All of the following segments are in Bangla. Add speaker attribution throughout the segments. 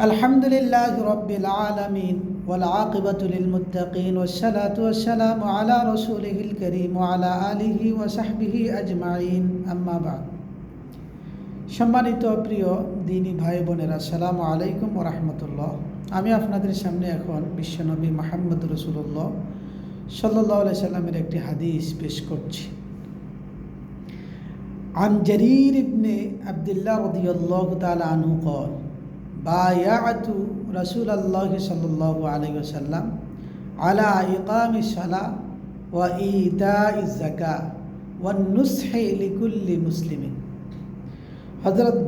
Speaker 1: الحمد لله رب العالمين والعاقبة للمتقين والصلاة والسلام على رسوله الكريم وعلى آله وصحبه أجمعين أما بعد সম্মানিত প্রিয় দিনী ভাই বোনেরা সালাম আলাইকুম রহমতুল্লাহ আমি আপনাদের সামনে এখন বিশ্বনবী মাহমদ রসুল্লাহ সাল্লাহ সাল্লামের একটি হাদিস পেশ করছি عن جرير بن عبد الله رضي الله تعالى عنه قال বায়াতু রসুল আল্লাহ সাল্লাহ আলহ্লাম আলা ইকাম সালা ও ইদা ইজাকা ও নুসহে লিকুল্লি মুসলিমিন। হজরত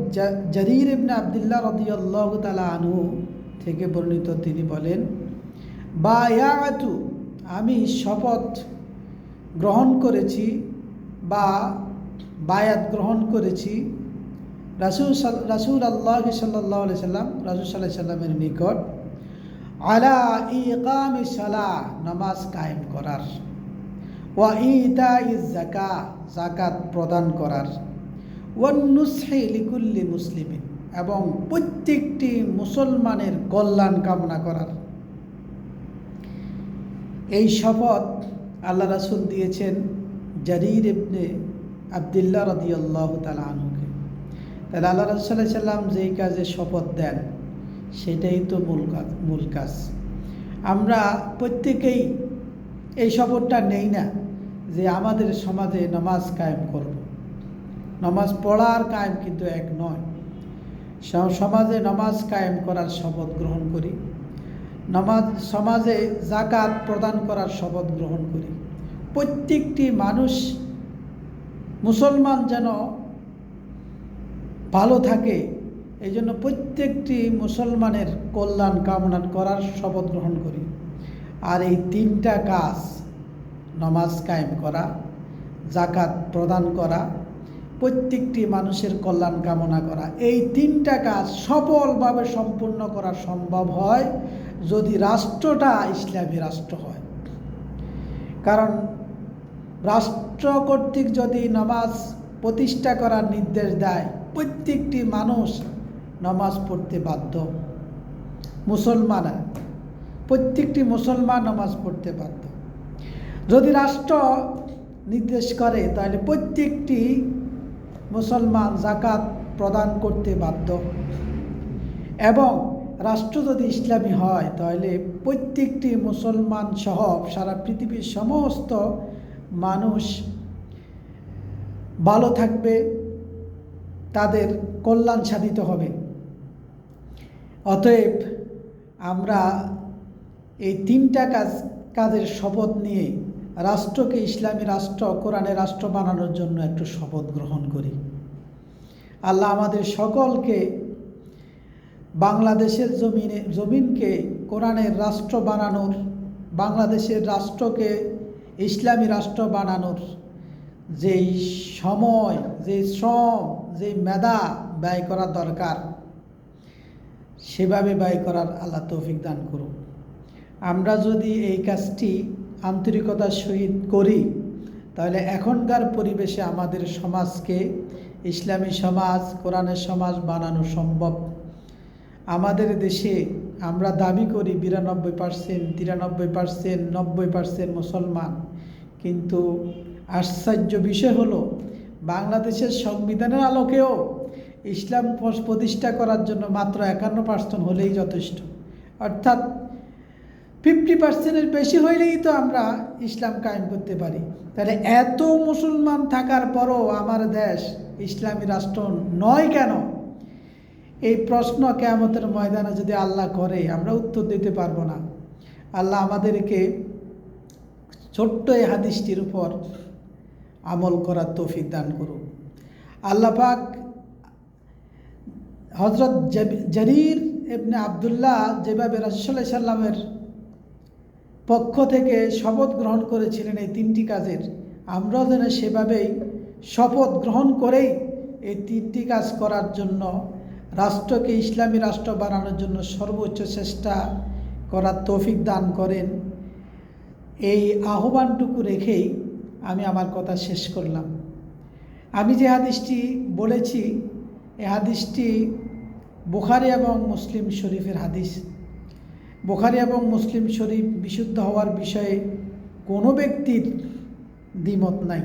Speaker 1: জরির ইবনে আবদুল্লাহ রদিয়াল্লাহ তালা আনু থেকে বর্ণিত তিনি বলেন, বায়াতু আমি শপথ গ্রহণ করেছি বা বায়াত গ্রহণ করেছি রাসুল রাসুল আল্লাহ সাল্লাহ সাল্লাম, রাসুল সাল্লাহ সাল্লামের নিকট, আলা ইকাম সালা নামাজ কায়েম করার। ওয়া ইতা ইজ জাকা জাকাত প্রদান করার। ওয়ান্নুসহে লিকুল্লি মুসলিমিন এবং প্রত্যেকটি মুসলমানের কল্যাণ কামনা করার। এই শপথ আল্লাহ রাসুল দিয়েছেন জারির ইবনে আবদুল্লাহ রদি আল্লাহ তালা আনুকে তাহলে আল্লাহ রসুল্লাহ সাল্লাম যেই কাজে শপথ দেন, সেটাই তো মূল কাজ মূল কাজ। আমরা প্রত্যেকেই এই শপথটা নেই না যে আমাদের সমাজে নামাজ কায়েম করব। নামাজ পড়ার কায়েম কিন্তু এক নয়। সমাজে নামাজ কায়েম করার শপথ গ্রহণ করি। নামাজ, সমাজে জাকাত প্রদান করার শপথ গ্রহণ করি। প্রত্যেকটি মানুষ মুসলমান যেন ভালো থাকে। এই জন্য প্রত্যেকটি মুসলমানের কল্যাণ কামনা করার শপথ গ্রহণ করি। আর এই তিনটা কাজ, নমাজ কায়েম করা জাকাত প্রদান করা, প্রত্যেকটি মানুষের কল্যাণ কামনা করা, এই তিনটা কাজ সফলভাবে সম্পূর্ণ করা সম্ভব হয় যদি রাষ্ট্রটা ইসলামী রাষ্ট্র হয়। কারণ রাষ্ট্র কর্তৃক যদি নামাজ প্রতিষ্ঠা করার নির্দেশ দেয় প্রত্যেকটি মানুষ নামাজ পড়তে বাধ্য। মুসলমান প্রত্যেকটি মুসলমান নামাজ পড়তে বাধ্য। যদি রাষ্ট্র নির্দেশ করে, তাহলে প্রত্যেকটি মুসলমান জাকাত প্রদান করতে বাধ্য। এবং রাষ্ট্র যদি ইসলামী হয়, তাহলে প্রত্যেকটি মুসলমান সহ সারা পৃথিবীর সমস্ত মানুষ ভালো থাকবে। তাদের কল্যাণ সাধিত হবে। অতএব আমরা এই তিনটা কাজ, কাজের শপথ নিয়ে রাষ্ট্রকে ইসলামী রাষ্ট্র কোরআনের রাষ্ট্র বানানোর জন্য একটু শপথ গ্রহণ করি। আল্লাহ আমাদের সকলকে বাংলাদেশের জমিনে, জমিনকে কোরআনের রাষ্ট্র বানানোর, বাংলাদেশের রাষ্ট্রকে ইসলামী রাষ্ট্র বানানোর যেই সময় যে শ্রম যে মেধা ব্যয় করা দরকার, সেভাবে ব্যয় করার আল্লাহ তৌফিক দান করুন। আমরা যদি এই কাজটি আন্তরিকতার সহিত করি, তাহলে এখনকার পরিবেশে আমাদের সমাজকে, ইসলামী সমাজ, কোরআনের সমাজ বানানো সম্ভব। আমাদের দেশে আমরা দাবি করি বিরানব্বই পার্সেন্ট, তিরানব্বই পার্সেন্ট, নব্বই পার্সেন্ট মুসলমান। কিন্তু আশ্চর্য বিষয় হলো, বাংলাদেশের সংবিধানের আলোকেও ইসলাম প্রতিষ্ঠা করার জন্য মাত্র একান্ন পার্সেন্ট হলেই যথেষ্ট। অর্থাৎ ফিফটি পার্সেন্টের বেশি হইলেই তো আমরা ইসলাম কায়েম করতে পারি। তাহলে এত মুসলমান থাকার পরও আমার দেশ ইসলামী রাষ্ট্র নয় কেন? এই প্রশ্ন কেমতের ময়দানে যদি আল্লাহ করে, আমরা উত্তর দিতে পারব না। আল্লাহ আমাদেরকে ছোট্ট এই হাদিসটির উপর আমল করার তৌফিক দান করুন। আল্লাহ পাক হজরত জারির এবনে আবদুল্লাহ যেভাবে রাসুল্লাহ সাল্লামের পক্ষ থেকে শপথ গ্রহণ করেছিলেন এই তিনটি কাজের, আমরাও যেন সেভাবেই শপথ গ্রহণ করেই এই তিনটি কাজ করার জন্য, রাষ্ট্রকে ইসলামী রাষ্ট্র বানানোর জন্য সর্বোচ্চ চেষ্টা করার তৌফিক দান করেন। এই আহ্বানটুকু রেখেই আমি আমার কথা শেষ করলাম। আমি যে হাদিসটি বলেছি, এ হাদিসটি বুখারি এবং মুসলিম শরীফের হাদিস। বুখারি এবং মুসলিম শরীফ বিশুদ্ধ হওয়ার বিষয়ে কোনো ব্যক্তির দ্বিমত নাই।